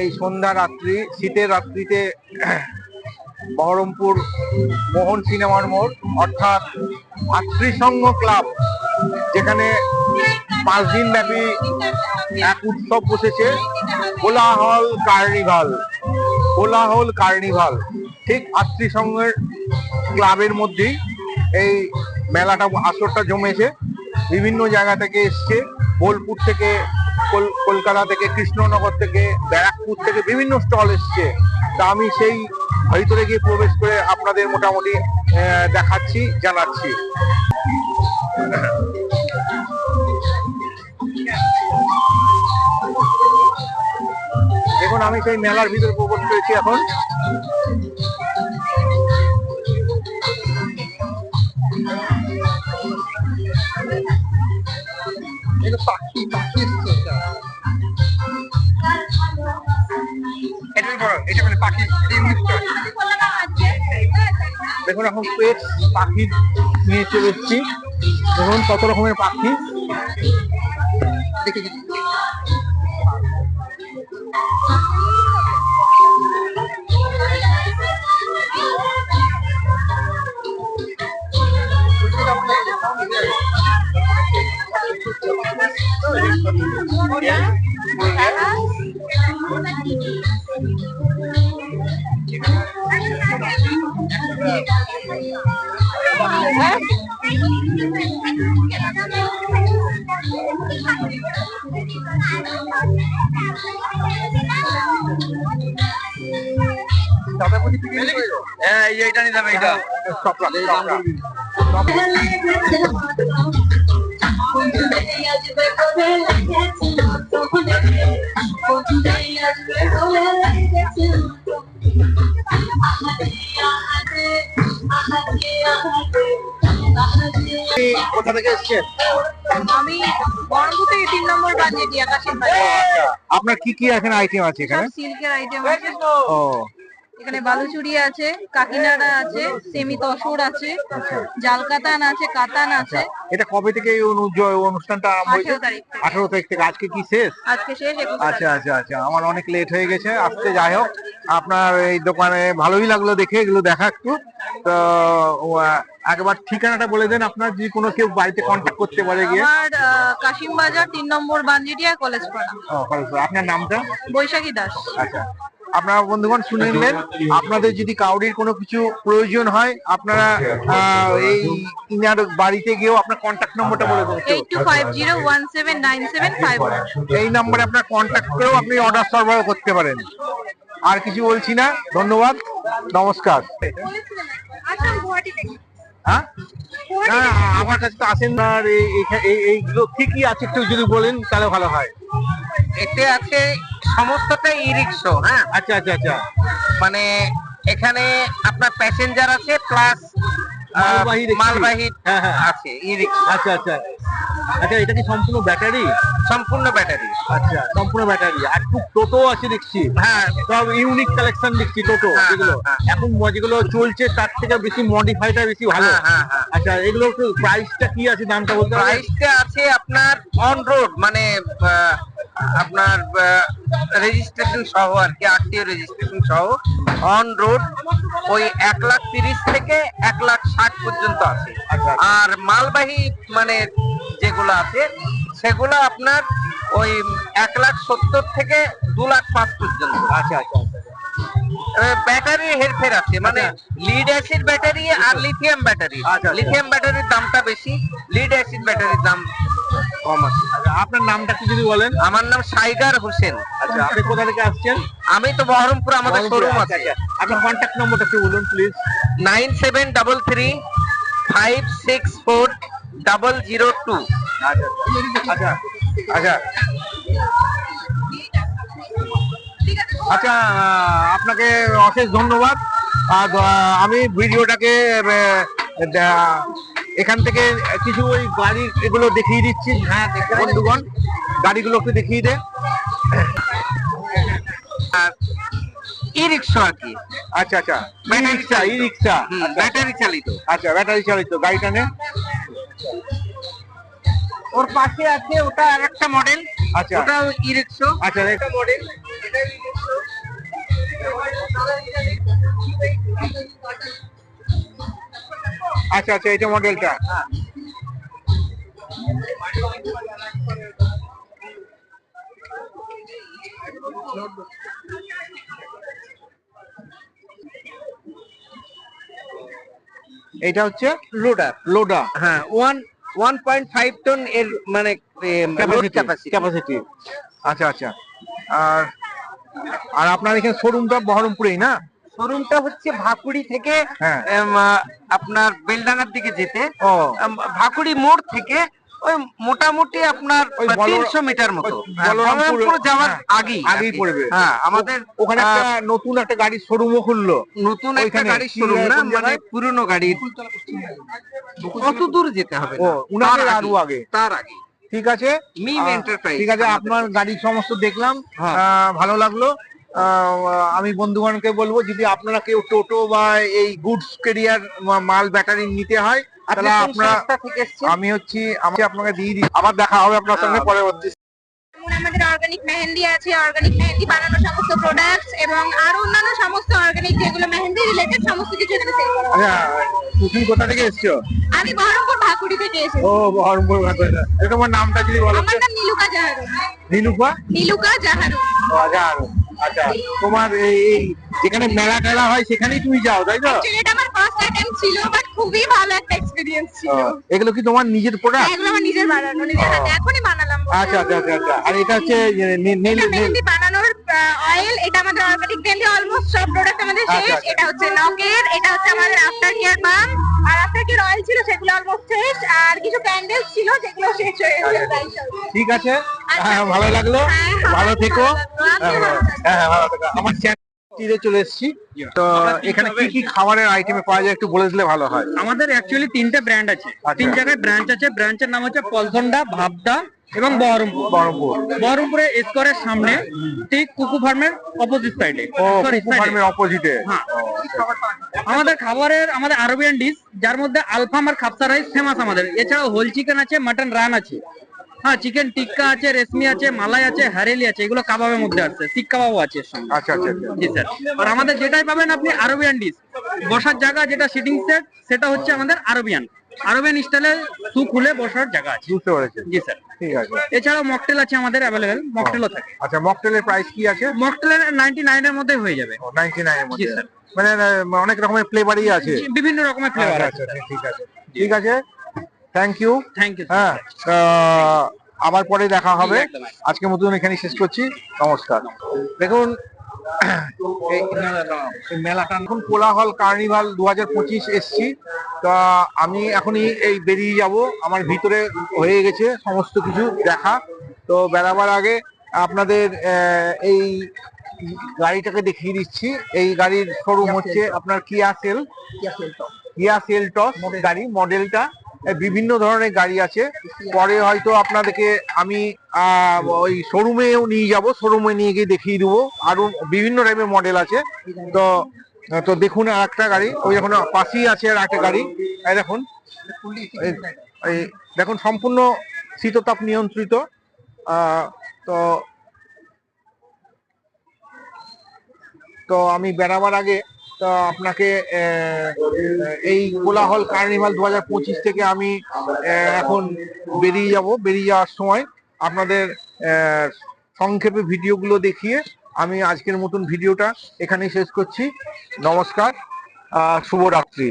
এই সন্ধ্যা রাত্রি, শীতের রাত্রিতে বহরমপুর মোহন সিনেমার মোড়, অর্থাৎ ভাতৃসংঘ ক্লাব, যেখানে পাঁচ দিন ব্যাপী এক উৎসব বসেছে, কোলাহল কার্নিভাল কোলাহল কার্নিভাল। ঠিক ভাতৃসংঘের ক্লাবের মধ্যেই এই মেলাটা, আসরটা জমেছে। বিভিন্ন জায়গা থেকে এসছে। বোলপুর থেকে কলকাতা থেকে, কৃষ্ণনগর থেকে, ব্যারাকপুর থেকে বিভিন্ন স্টল এসছে। তা আমি সেই ভিতরে গিয়ে প্রবেশ করে আপনাদের মোটামুটি দেখাচ্ছি, জানাচ্ছি। দেখুন, আমি সেই মেলার ভিতরে প্রবেশ করেছি এখন। দেখুন এখন পেট পাখি নিয়ে চলে এসেছি। দেখুন কত রকমের পাখি। হ্যাঁ এইটা নিলাম এইটা সব রাখ, সব রাখ। সব রাখ। আপনি কোথা থেকে এসছেন আমি বহরমপুর থেকে তিন নম্বর বাজে দিয়ে আকাশের বাড়ি আপনার কি কি এখানে আইটেম আছে এখানে? সিল্কের আইটেম আছে। ও। এখানে বালুচুরি আছে কাকিনাড়া আছে সেমি তসর আছে জালকাতান আছে কাতান আছে। এটা কবে থেকে এই অনু- অনুষ্ঠানটা আরম্ভ হয়েছে? আঠেরো তারিখ থেকে। আজকে কি শেষ? আজকে শেষ আচ্ছা আচ্ছা আচ্ছা। আমার অনেক লেট হয়ে গেছে। আসতে যাই হোক। আপনার এই দোকানে ভালোই লাগল দেখে এগুলো দেখা একটু। তো একবার ঠিকানাটা বলে দেন আপনার যদি কোনো কেউ বাড়িতে কন্ট্যাক্ট করতে পারে গিয়ে। আমার কাশিম বাজার তিন নম্বর বানজিটিয়া কলেজ পাড়া। আপনার নামটা? বৈশাখী দাস। আচ্ছা। আপনারা বন্ধুগণ শুনে নিলেন আপনাদের যদি কাউরির কোনো কিছু প্রয়োজন হয় আপনারা এই ইনার বাড়িতে গিয়েও আপনার কন্ট্যাক্ট নম্বরটা বলে দেন। একটু। Eight two five zero one seven nine seven five এই নম্বরে আপনার কন্ট্যাক্ট করেও আপনি অর্ডার সরবরাহ করতে পারেন। আর কিছু বলছি না। ধন্যবাদ। নমস্কার। হ্যাঁ? আমার কাছে তো আসেন আর এই- এই- এই- এইগুলো কি কি আছে একটু যদি বলেন তাহলে ভালো হয়। এতে আছে সমস্তটা ই রিক্সো হ্যাঁ? আচ্ছা আচ্ছা আচ্ছা। মানে এখানে আপনার প্যাসেঞ্জার আছে প্লাস মালবাহী মালবাহী হ্যাঁ, হ্যাঁ। আছে আচ্ছা আচ্ছা। আচ্ছা এটা কি সম্পূর্ণ ব্যাটারি? সম্পূর্ণ ব্যাটারি। আচ্ছা সম্পূর্ণ ব্যাটারি। আর খুব টোটো আছে দেখছি হ্যাঁ। সব ইউনিক কালেকশন দেখছি টোটো হ্যাঁ, এগুলো। এখন যেগুলো চলছে তার থেকে বেশি মডিফাইটা বেশি ভালো। হ্যাঁ, হ্যাঁ, হ্যাঁ। আচ্ছা এগুলো প্রাইসটা কি আছে? দামটা বলতে প্রাইসটা আছে আপনার অন রোড মানে আপনার রেজিস্ট্রেশন সহ আর কি আরটিও রেজিস্ট্রেশন সহ অন রোড ওই এক লাখ তিরিশ থেকে এক লাখ ষাট পর্যন্ত আছে আচ্ছা। আর মালবাহী মানে যেগুলো আছে সেগুলো আপনার ওই এক লাখ সত্তর থেকে দু লাখ পাঁচ পর্যন্ত আচ্ছা আচ্ছা আচ্ছা। ব্যাটারি হেরফের আছে মানে লিড অ্যাসিড ব্যাটারি আর লিথিয়াম ব্যাটারি আচ্ছা, আচ্ছা। লিথিয়াম ব্যাটারির দামটা বেশি লিড অ্যাসিড ব্যাটারির দাম কম আছে। আচ্ছা, আপনার নামটা একটু যদি বলেন। আমার নাম সাইগার হোসেন। আচ্ছা আপনি কোথা থেকে আসছেন? আমি তো বহরমপুর আমাদের শোরুম আচ্ছা, আছে। আচ্ছা। আপনার কন্ট্যাক্ট নম্বরটা একটু বলুন please nine seven double three five six four double zero two. আচ্ছা আচ্ছা। আচ্ছা। আপনাকে অশেষ ধন্যবাদ। আর আমি ভিডিওটাকে এখান থেকে কিছু ওই গাড়ি এগুলো দেখিয়ে দিচ্ছি। হ্যাঁ বন্ধুগণ গাড়িগুলো একটু দেখিয়ে দে। ই রিক্সা আর কি? আচ্ছা আচ্ছা রিক্সা ই রিক্সা ব্যাটারি চালিত। আচ্ছা ব্যাটারি চালিত গাড়িটা নে। ওর পাশে আছে ওটা আর একটা মডেল আচ্ছা ওটাও ই রিক্সা আচ্ছা মডেল আচ্ছা আচ্ছা এটা মডেলটা এটা হচ্ছে লোডার লোডা হ্যাঁ one one point five ton এর মানে ক্যাপাসিটি ক্যাপাসিটি আচ্ছা আচ্ছা। আর আর আপনার এখানে শোরুমটা বহরমপুরেই না? শোরুমটা হচ্ছে ভাকুড়ি থেকে হ্যাঁ। আপনার বেলডাঙ্গার দিকে যেতে। ভাকুড়ি মোড় থেকে ওই মোটামুটি আপনার তিনশো মিটার মতো। হ্যাঁ, বলরামপুর- যাওয়ার হ্যাঁ, আগেই। আগেই পড়বে। হ্যাঁ আমাদের ওখানে একটা নতুন একটা গাড়ির শোরুমও খুললো। নতুন একটা গাড়ির শোরুম না মানে? পুরনো গাড়ির কত দূর যেতে হবে আরও আগে তার আগে। ঠিক আছে? মিম আহ, এন্টারপ্রাইজ ঠিক আছে আপনার গাড়ি সমস্ত দেখলাম। ভালো লাগল। আমি বন্ধুগণকে বলব যদি আপনারা কেউ টোটো বা এই গুডস কেরিয়ার মাল ব্যাটারি নিতে হয় তাহলে আপনারা আমি হচ্ছি আমি আপনাকে দিয়ে দিই আবার দেখা হবে আপনার সঙ্গে। পরবর্তী আমাদের অর্গানিক মেহেন্দি আছে অর্গানিক মেহেন্দি বানানো সমস্ত প্রোডাক্টস এবং আরও অন্যান্য সমস্ত অর্গানিক যেগুলো মেহেন্দি রিলেটেড সমস্ত কিছু এখানে সেল করা হয়। আচ্ছা তুমি কোথা থেকে এসছো? আমি বহরমপুর ভাকুড়ি থেকে এসেছি। ও বহরমপুর এটা তোমার নামটা যদি বলো। আমার নাম নীলুকা জাহারু। নীলুফা নীলুকা জাহারু। ও, আচ্ছা তোমার এই যেখানে মেলা টেলা হয় সেখানেই তুমি যাও তাই তো? এটা আমার ফার্স্ট অ্যাটেম্প ছিল বাট খুবই ভালো একটা এক্সপিরিয়েন্স ছিল। এগুলো কি তোমার নিজের প্রোডাক্ট এগুলো আমার নিজের বানানো নিজের হাতে এখনই বানালাম। আচ্ছা আচ্ছা আচ্ছা আচ্ছা। আর এটা হচ্ছে নেল নেল। বানানোর অয়েল এটা আমাদের অর্গানিক মেহেন্দি অলমোস্ট সব প্রোডাক্ট আমাদের আচ্ছা, শেষ। আচ্ছা। এটা হচ্ছে নকের এটা হচ্ছে আমাদের আফটার কেয়ার বাম আর আফটার কেয়ার অয়েল ছিল সেগুলো অলমোস্ট শেষ। আর কিছু ক্যান্ডেলস ছিল যেগুলো শেষ হয়ে গেছে ঠিক আছে। আচ্ছা। হ্যাঁ ভালো লাগল। হ্যাঁ, ভালো থেকো। হ্যাঁ, হ্যাঁ, ভালো থেকো। আমার চ্যানেলে চলে এসেছি। তো এখানে কি কি খাবারের আইটেমে পাওয়া যায় একটু বলে দিলে ভালো হয়। আমাদের অ্যাকচুয়ালি তিনটে ব্র্যান্ড আছে। আচ্ছা। তিন জায়গায় ব্রাঞ্চ আছে। ব্রাঞ্চের নাম হচ্ছে পলসন্ডা ভাবদা এবং বহরমপুর। বহরমপুর। বহরমপুরে স্কোয়ারের সামনে ঠিক কুকু ফার্মের অপোজিট সাইডে ফার্মের অপোজিটে হ্যাঁ। আমাদের খাবারের আমাদের আরবিয়ান ডিশ যার মধ্যে আলফাম আর খাপসা রাইস ফেমাস আমাদের। এছাড়াও হোল চিকেন আছে মাটন রান আছে। হ্যাঁ চিকেন টিক্কা আছে রেশমি আছে মালাই আছে হারেলি আছে এগুলো কাবাবের মধ্যে আছে শিক কাবাবও আছে আচ্ছা আচ্ছা আচ্ছা। জি স্যার। আর আমাদের যেটাই পাবেন আপনি আরবিয়ান ডিশ বসার জায়গা যেটা সিটিং সেট সেটা হচ্ছে আমাদের আরবিয়ান। আরবিয়ান স্টাইলে সু খুলে বসার জায়গা আছে। বুঝতে পেরেছি। জি স্যার। ঠিক আছে। এছাড়াও মকটেল আছে আমাদের অ্যাভেলেবেল মকটেলও থাকে। আচ্ছা মকটেলের প্রাইস কি আছে? মকটেলের নাইনটি নাইনের মধ্যে হয়ে যাবে। নাইনটি নাইনের মধ্যে। মানে অনেক রকমের ফ্লেভারই আছে। বিভিন্ন রকমের ফ্লেভার আচ্ছা আছে আচ্ছা ঠিক আছে ঠিক আছে। থ্যাংক ইউ থ্যাংক ইউ হ্যাঁ আবার পরে দেখা হবে। আজকের মতন এখানে শেষ করছি। নমস্কার। দেখুন মেলাটা এখন কোলাহল কার্নিভাল দু হাজার পঁচিশ এসছি। তা আমি এখনই এই বেরিয়ে যাব। আমার ভিতরে হয়ে গেছে সমস্ত কিছু দেখা। তো বেড়াবার আগে আপনাদের এই গাড়িটাকে দেখিয়ে দিচ্ছি। এই গাড়ির শোরুম হচ্ছে আপনার কিয়া সেল কিয়া সেলটস গাড়ি মডেলটা বিভিন্ন ধরনের গাড়ি আছে। পরে হয়তো আপনাদেরকে আমি ওই শোরুমেও নিয়ে যাব, শোরুমে নিয়ে গিয়ে দেখিয়ে দেবো। আরও বিভিন্ন টাইপের মডেল আছে। তো তো দেখুন আর একটা গাড়ি। ওই এখন পাশেই আছে আর একটা গাড়ি। এই দেখুন এই দেখুন, সম্পূর্ণ শীততাপ নিয়ন্ত্রিত। তো তো আমি বেড়াবার আগে তো আপনাকে এই কোলাহল কার্নিভাল দু হাজার পঁচিশ থেকে আমি এখন বেরিয়ে যাব। বেরিয়ে যাওয়ার সময় আপনাদের সংক্ষেপে ভিডিওগুলো দেখিয়ে আমি আজকের মতন ভিডিওটা এখানেই শেষ করছি। নমস্কার শুভরাত্রি।